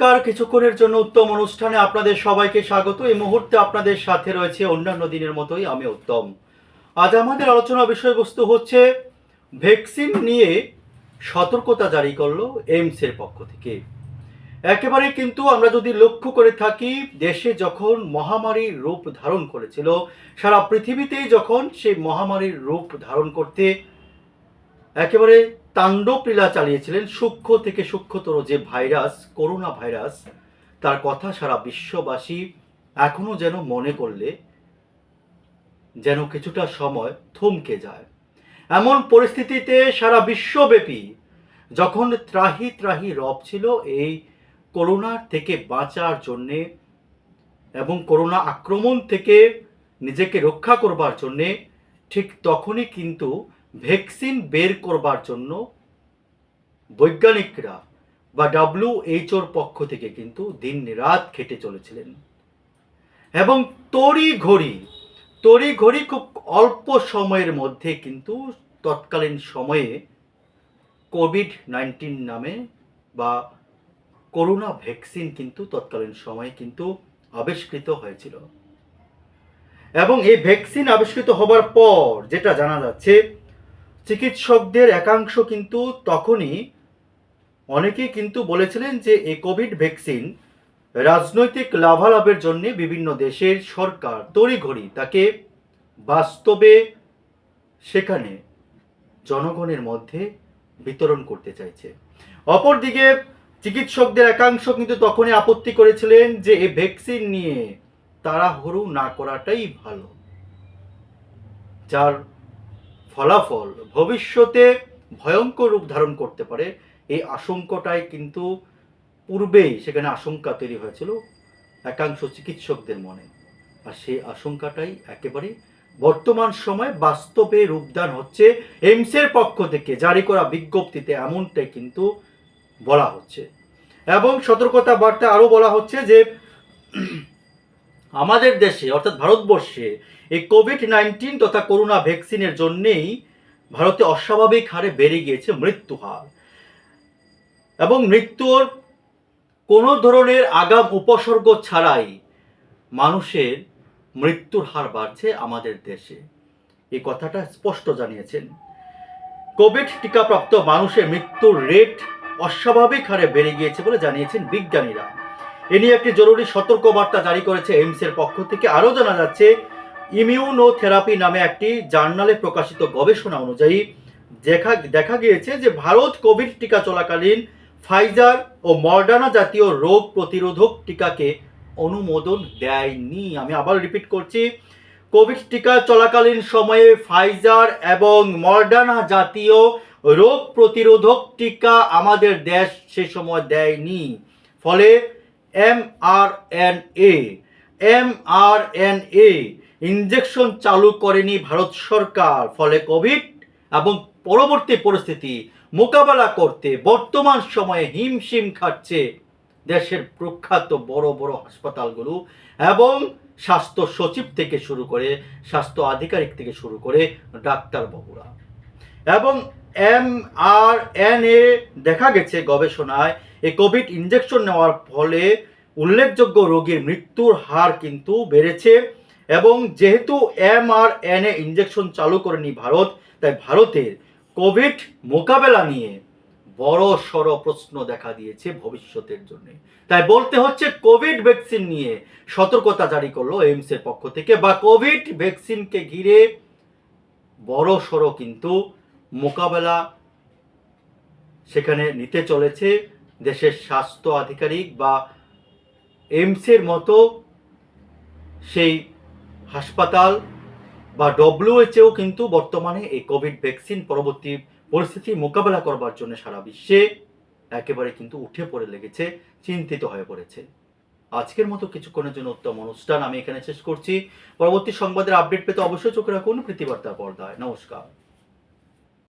নমস্কার। কিছুক্ষণের জন্য উত্তম অনুষ্ঠানে আপনাদের সবাইকে স্বাগত। এই মুহূর্তে আপনাদের সাথে রয়েছে অন্যান্য দিনের মতোই আমি উত্তম। আজ আমাদের আলোচনা বিষয়বস্তু হচ্ছে ভ্যাকসিন নিয়ে সতর্কতা জারি করল এইমসের পক্ষ থেকে। একেবারে কিন্তু আমরা যদি লক্ষ্য করে থাকি, দেশে যখন মহামারীর রূপ ধারণ করেছিল, সারা পৃথিবীতেই যখন সেই মহামারীর রূপ ধারণ করতে একেবারে তাণ্ডব লীলা চালিয়েছিলেন সূক্ষ্ম থেকে সূক্ষ্মতর যে ভাইরাস করোনা ভাইরাস, তার কথা সারা বিশ্ববাসী এখনও যেন মনে করলে যেন কিছুটা সময় থমকে যায়। এমন পরিস্থিতিতে সারা বিশ্বব্যাপী যখন ত্রাহি ত্রাহি রব ছিল, এই করোনার থেকে বাঁচার জন্যে এবং করোনা আক্রমণ থেকে নিজেকে রক্ষা করবার জন্যে ঠিক তখনই কিন্তু ভ্যাকসিন বের করবার জন্য বৈজ্ঞানিকরা বা ডাব্লিউএইচওর পক্ষ থেকে কিন্তু দিন রাত খেটে চলেছিলেন। এবং তড়ি ঘড়ি তড়ি ঘড়ি খুব অল্প সময়ের মধ্যে কিন্তু তৎকালীন সময়ে কোভিড নাইন্টিন নামে বা করোনা ভ্যাকসিন কিন্তু তৎকালীন সময়ে কিন্তু আবিষ্কৃত হয়েছিল। এবং এই ভ্যাকসিন আবিষ্কৃত হবার পর যেটা জানা যাচ্ছে চিকিৎসকদের একাংশ কিন্তু তখনই অনেকেই কিন্তু বলেছিলেন যে এই কোভিড ভ্যাকসিন রাজনৈতিক লাভালাভের জন্য বিভিন্ন দেশের সরকার তড়িঘড়ি তাকে বাস্তবে সেখানে জনগণের মধ্যে বিতরণ করতে চাইছে। অপরদিকে চিকিৎসকদের একাংশ কিন্তু তখনই আপত্তি করেছিলেন যে এই ভ্যাকসিন নিয়ে তাড়াহুড়ো না করাটাই ভালো, যার ফলাফল ভবিষ্যতে ভয়ঙ্কর রূপ ধারণ করতে পারে। এই আশঙ্কাটাই কিন্তু পূর্বেই সেখানে আশঙ্কা তৈরি হয়েছিল একাংশ চিকিৎসকদের মনে। আর সেই আশঙ্কাটাই একেবারে বর্তমান সময় বাস্তবে রূপদান হচ্ছে এইমসের পক্ষ থেকে জারি করা বিজ্ঞপ্তিতে এমনটাই কিন্তু বলা হচ্ছে। এবং সতর্কতা বার্তা আরও বলা হচ্ছে যে আমাদের দেশে, অর্থাৎ ভারতবর্ষে, এই কোভিড নাইন্টিন তথা করোনা ভ্যাকসিনের জন্যেই ভারতে অস্বাভাবিক হারে বেড়ে গিয়েছে মৃত্যু হার। এবং মৃত্যুর কোনো ধরনের আগাম উপসর্গ ছাড়াই মানুষের মৃত্যুর হার বাড়ছে আমাদের দেশে। এই কথাটা স্পষ্ট জানিয়েছেন। কোভিড টিকাপ্রাপ্ত মানুষের মৃত্যুর রেট অস্বাভাবিক হারে বেড়ে গিয়েছে বলে জানিয়েছেন বিজ্ঞানীরা। এ নিয়ে একটি জরুরি সতর্কবার্তা জারি করেছে এইমসের পক্ষ থেকে। আরও জানা যাচ্ছে, ইমিউনোথেরাপি নামে একটি জার্নালে প্রকাশিত গবেষণা অনুযায়ী দেখা দেখা গিয়েছে যে ভারত কোভিড টিকা চলাকালীন ফাইজার ও মর্ডানা জাতীয় রোগ প্রতিরোধক টিকাকে অনুমোদন দেয়নি। আমি আবার রিপিট করছি, কোভিড টিকা চলাকালীন সময়ে ফাইজার এবং মর্ডানা জাতীয় রোগ প্রতিরোধক টিকা আমাদের দেশ সে সময় দেয়নি। ফলে M R N A M R N A injection চালু করেনি ভারত সরকার। ফলে কোভিড এবং পরবর্তী পরিস্থিতি মোকাবেলা করতে বর্তমান সময়ে হিমশিম খাচ্ছে দেশের প্রখ্যাত বড় বড় হাসপাতালগুলো এবং স্বাস্থ্য সচিব থেকে শুরু করে স্বাস্থ্য আধিকারিক থেকে শুরু করে ডাক্তারবাবুরা। এবং এম আর এন এ দেখা গেছে গবেষণায় এই কোভিড ইঞ্জেকশন নেওয়ার ফলে উল্লেখযোগ্য রোগীর মৃত্যুর হার কিন্তু বেড়েছে এবং যেহেতু M R N A injection চালু করেনি ভারত, তাই ভারতের কোভিড মোকাবেলা নিয়ে বড় সড় প্রশ্ন দেখা দিয়েছে ভবিষ্যতের জন্য। তাই বলতে হচ্ছে কোভিড ভ্যাকসিন নিয়ে সতর্কতা জারি করল এইমসের পক্ষ থেকে বা কোভিড ভ্যাকসিনকে ঘিরে বড় সড়ো কিন্তু মোকাবেলা সেখানে নিতে চলেছে। দেশের স্বাস্থ্য আধিকারিক বা এইমসের মতো সেই হাসপাতাল বা ডব্লিউএইচও কিন্তু বর্তমানে এই কোভিড ভ্যাকসিন পরবর্তী পরিস্থিতি মোকাবেলা করবার জন্য সারা বিশ্বে একেবারে কিন্তু উঠে পড়ে লেগেছে, চিন্তিত হয়ে পড়েছে। আজকের মতো কিছুক্ষণের জন্য উত্তম অনুষ্ঠান আমি এখানে শেষ করছি। পরবর্তী সংবাদের আপডেট পেতে অবশ্যই চোখে রাখুন প্রীতিবার্তা পর্দায়। নমস্কার।